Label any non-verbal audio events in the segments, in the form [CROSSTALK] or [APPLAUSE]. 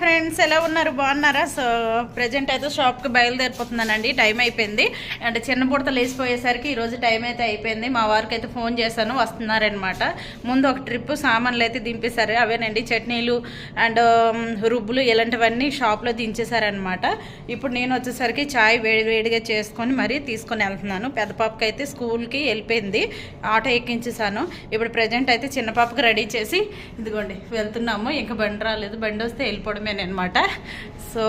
Friends ఎలా ఉన్నారు? బాగున్నారా? సో ప్రజెంట్ అయితే షాప్కి బయలుదేరిపోతున్నానండి. టైం అయిపోయింది. అంటే చిన్న పుడత లేచిపోయేసరికి ఈరోజు టైం అయితే అయిపోయింది. మా వారికి అయితే ఫోన్ చేశాను. వస్తున్నారనమాట ముందు ఒక ట్రిప్ సామాన్లు అయితే దింపేశారు. అవేనండి చట్నీలు అండ్ um, రుబ్బులు ఇలాంటివన్నీ షాప్లో దించేశారనమాట ఇప్పుడు నేను వచ్చేసరికి చాయ్ వేడి వేడిగా చేసుకొని మరీ తీసుకొని వెళ్తున్నాను. పెద్ద పాపకి అయితే స్కూల్కి వెళ్ళిపోయింది. ఆటో ఎక్కించేసాను ఇప్పుడు ప్రజెంట్ అయితే చిన్న పాపకి రెడీ చేసి ఇదిగోండి వెళ్తున్నాము. ఇంకా బండి రాలేదు. బండి వస్తే వెళ్ళిపోవడమేనమాట సో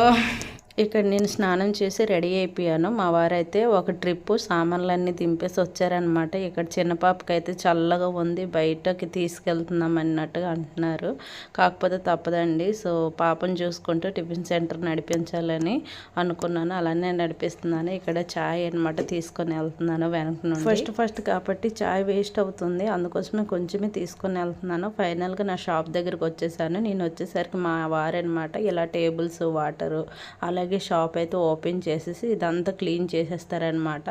ఇక్కడ నేను స్నానం చేసి రెడీ అయిపోయాను. మా వారైతే ఒక ట్రిప్పు సామాన్లన్నీ దింపేసి వచ్చారనమాట ఇక్కడ చిన్న పాపకి అయితే చల్లగా ఉంది బయటకి తీసుకెళ్తున్నాం అన్నట్టుగా అంటున్నారు. కాకపోతే తప్పదండి. సో పాపను చూసుకుంటూ టిఫిన్ సెంటర్ నడిపించాలని అనుకున్నాను. అలానే నడిపిస్తున్నాను. ఇక్కడ చాయ్ అన్నమాట తీసుకొని వెళ్తున్నాను వెనక నుండి. ఫస్ట్ ఫస్ట్ కాబట్టి చాయ్ వేస్ట్ అవుతుంది. అందుకోసమే కొంచెమే తీసుకొని వెళ్తున్నాను. ఫైనల్గా నా షాప్ దగ్గరికి వచ్చేసాను. నేను వచ్చేసరికి మా వారనమాట ఇలా టేబుల్స్ వాటరు అలాగే షాప్ అయితే ఓపెన్ చేసేసి ఇదంతా క్లీన్ చేసేస్తారనమాట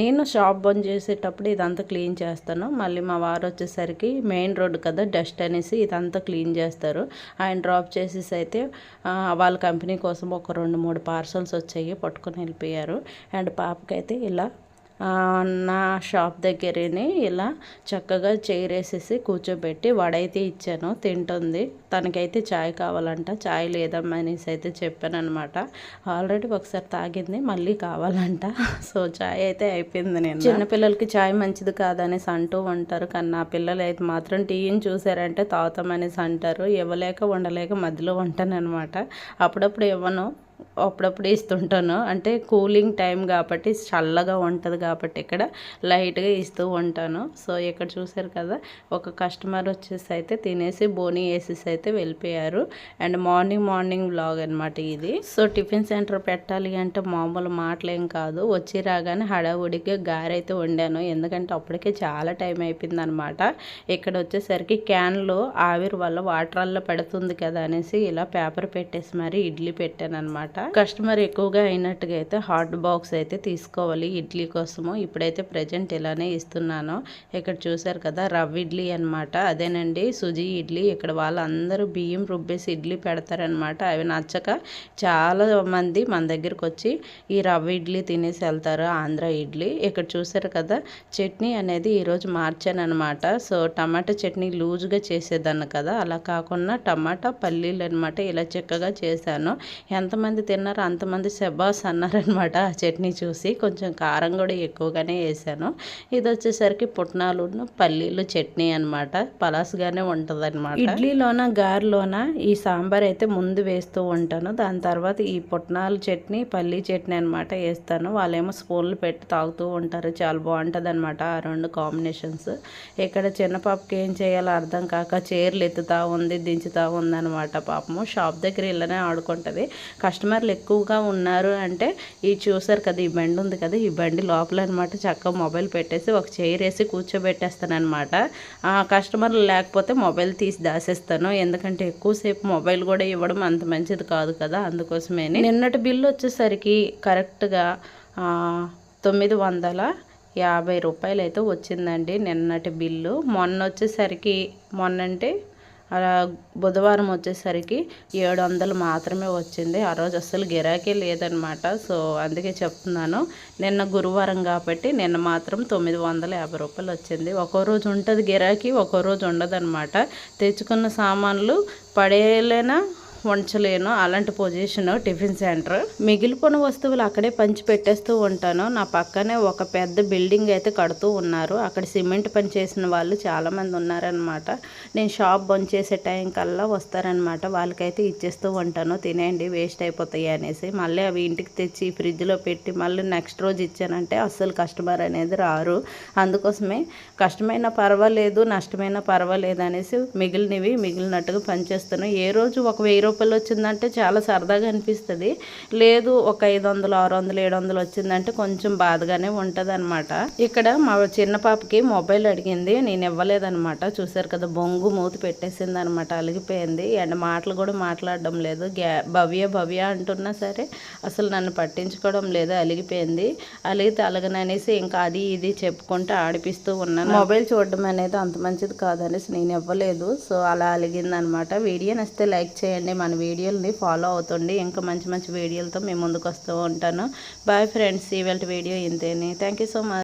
నేను షాప్ బంద్ చేసేటప్పుడు ఇదంతా క్లీన్ చేస్తాను. మళ్ళీ మా వారు వచ్చేసరికి మెయిన్ రోడ్ కదా డస్ట్ అనేసి ఇదంతా క్లీన్ చేస్తారు. ఆయన డ్రాప్ చేసేసి అయితే వాళ్ళ కంపెనీ కోసం ఒక రెండు మూడు పార్సల్స్ వచ్చాయి పట్టుకొని వెళ్ళిపోయారు. అండ్ పాపకైతే ఇలా నా షాప్ దగ్గరనే ఇలా చక్కగా చైర్ వేసేసి కూర్చోబెట్టి వడైతే ఇచ్చాను తింటుంది. తనకైతే చాయ్ కావాలంట చాయ్ లేదమ్మా అనేసి అయితే చెప్పాను అనమాట ఆల్రెడీ ఒకసారి తాగింది మళ్ళీ కావాలంట. [LAUGHS] సో చాయ్ అయితే అయిపోయింది నేను చిన్నపిల్లలకి చాయ్ మంచిది కాదనేసి అంటూ ఉంటారు కానీ నా పిల్లలు అయితే మాత్రం టీని చూసారంటే తాగుతామనేసి అంటారు. ఇవ్వలేక ఉండలేక మధ్యలో ఉంటాను అప్పుడప్పుడు ఇవ్వను. అప్పుడప్పుడు ఇస్తుంటాను. అంటే కూలింగ్ టైం కాబట్టి చల్లగా ఉంటుంది కాబట్టి ఇక్కడ లైట్గా ఇస్తూ ఉంటాను. సో ఇక్కడ చూసారు కదా ఒక కస్టమర్ వచ్చేసి అయితే తినేసి బోని వేసేసి అయితే వెళ్ళిపోయారు. అండ్ మార్నింగ్ మార్నింగ్ బ్లాగ్ అనమాట ఇది. సో టిఫిన్ సెంటర్ పెట్టాలి అంటే మామూలు మాటలేం కాదు. వచ్చి రాగానే హడావుడిగా గారైతే వండాను. ఎందుకంటే అప్పటికే చాలా టైం అయిపోయింది అనమాట ఇక్కడ వచ్చేసరికి క్యాన్లో ఆవిరి వల్ల వాటర్లో పెడుతుంది కదా అనేసి ఇలా పేపర్ పెట్టేసి మరి ఇడ్లీ పెట్టాను అనమాట కస్టమర్ ఎక్కువగా అయినట్టుగా అయితే హాట్ బాక్స్ అయితే తీసుకోవాలి. ఇడ్లీ కోసము ఇప్పుడైతే ప్రజెంట్ ఇలానే ఇస్తున్నాను. ఇక్కడ చూసారు కదా రవ్వ ఇడ్లీ అన్నమాట. అదేనండి సుజీ ఇడ్లీ. ఇక్కడ వాళ్ళందరూ బియ్యం రుబ్బేసి ఇడ్లీ పెడతారనమాట అవి నచ్చక చాలా మంది మన దగ్గరికి వచ్చి ఈ రవ్వ ఇడ్లీ తినేసి వెళ్తారు ఆంధ్ర ఇడ్లీ. ఇక్కడ చూసారు కదా చట్నీ అనేది ఈరోజు మార్చాను సో టమాటా చట్నీ లూజ్గా చేసేదాన్ని కదా. అలా కాకుండా టమాటా పల్లీలు అనమాట ఇలా చిక్కగా చేశాను. ఎంతమంది తిన్నారో. అంతమంది శబాస్ అన్నారనమాట ఆ చట్నీ చూసి. కొంచెం కారం కూడా ఎక్కువగానే వేసాను. ఇది వచ్చేసరికి పుట్నాలు పల్లీలు చట్నీ అనమాట పలాస్గానే ఉంటుంది అనమాట ఇడ్లీలోన గారెలోన? ఈ సాంబార్ అయితే ముందు వేస్తూ ఉంటాను. దాని తర్వాత ఈ పుట్నాలు చట్నీ పల్లీ చట్నీ అనమాట వేస్తాను. వాళ్ళేమో స్పూన్లు పెట్టి తాగుతూ ఉంటారు. చాలా బాగుంటుంది అనమాట ఆ రెండు కాంబినేషన్స్. ఇక్కడ చిన్న పాపకి ఏం చేయాలో అర్థం కాక చీరలు ఎత్తుతా ఉంది దించుతా ఉంది అనమాట పాపము. షాప్ దగ్గర ఇళ్ళనే ఆడుకుంటుంది. కస్టమర్లు ఎక్కువగా ఉన్నారు అంటే ఈ చూసారు కదా ఈ బండి ఉంది కదా ఈ బండి లోపల అనమాట చక్కగా మొబైల్ పెట్టేసి ఒక చైర్ వేసి కూర్చోబెట్టేస్తాను అనమాట ఆ కస్టమర్లు లేకపోతే మొబైల్ తీసి దాసేస్తాను. ఎందుకంటే ఎక్కువసేపు మొబైల్ కూడా ఇవ్వడం అంత మంచిది కాదు కదా అందుకోసమే నిన్నటి బిల్లు వచ్చేసరికి కరెక్ట్గా తొమ్మిది వందల యాభై రూపాయలు అయితే వచ్చిందండి నిన్నటి బిల్లు. మొన్న వచ్చేసరికి మొన్నంటే బుధవారం వచ్చేసరికి ఏడు వందలు మాత్రమే వచ్చింది. ఆ రోజు అస్సలు గిరాకీ లేదనమాట. సో అందుకే చెప్తున్నాను. నిన్న గురువారం కాబట్టి నిన్న మాత్రం తొమ్మిది వందల యాభై రూపాయలు వచ్చింది. ఒక్కో రోజు ఉంటుంది గిరాకీ ఒక్కో రోజు ఉండదనమాట. తెచ్చుకున్న సామాన్లు పడేలేనా ఉంచలేను అలాంటి పొజిషన్ టిఫిన్ సెంటర్. మిగిలిపోయిన వస్తువులు అక్కడే పంచి పెట్టేస్తూ ఉంటాను. నా పక్కనే ఒక పెద్ద బిల్డింగ్ అయితే కడుతూ ఉన్నారు. అక్కడ సిమెంట్ పని చేసిన వాళ్ళు చాలామంది ఉన్నారనమాట నేను షాప్ బంద్ చేసే టైం కల్లా వస్తారనమాట వాళ్ళకైతే ఇచ్చేస్తూ ఉంటాను. తినేయండి వేస్ట్ అయిపోతాయి అనేసి. మళ్ళీ అవి ఇంటికి తెచ్చి ఫ్రిడ్జ్లో పెట్టి మళ్ళీ నెక్స్ట్ రోజు ఇచ్చానంటే అస్సలు కస్టమర్ అనేది రారు. అందుకోసమే కష్టమైనా పర్వాలేదు నష్టమైనా పర్వాలేదు అనేసి మిగిలినవి మిగిలినట్టుగా పనిచేస్తాను ఏ రోజు ఒక వెయ్యి రూపాయలు వచ్చిందంటే చాలా సరదాగా అనిపిస్తుంది. లేదు ఒక ఐదు వందలు ఆరు వందలు ఏడు వందలు వచ్చిందంటే కొంచెం బాధగానే ఉంటుంది అనమాట ఇక్కడ మా చిన్న పాపకి మొబైల్ అడిగింది నేను ఇవ్వలేదన్నమాట. చూసారు కదా బొంగు మూతి పెట్టేసింది అనమాట అలిగిపోయింది. అండ్ మాటలు కూడా మాట్లాడడం లేదు. గ్యా భవ్య భవ్య అంటున్నా సరే అసలు నన్ను పట్టించుకోవడం లేదు అలిగిపోయింది. అలిగితే అలగననేసి ఇంకా అది ఇది చెప్పుకుంటూ ఆడిపిస్తూ ఉన్నాను. మొబైల్ చూడడం అనేది అంత మంచిది కాదనేసి నేను ఇవ్వలేదు. సో అలా అలిగింది అనమాట వీడియో నచ్చితే లైక్ చేయండి మన వీడియోలని ఫాలో అవుతుండి ఇంకా మంచి మంచి వీడియోలతో మేము ముందుకు వస్తూ ఉంటాను. బాయ్ ఫ్రెండ్స్ ఇవాళ video ఇంతేనే. Thank you so much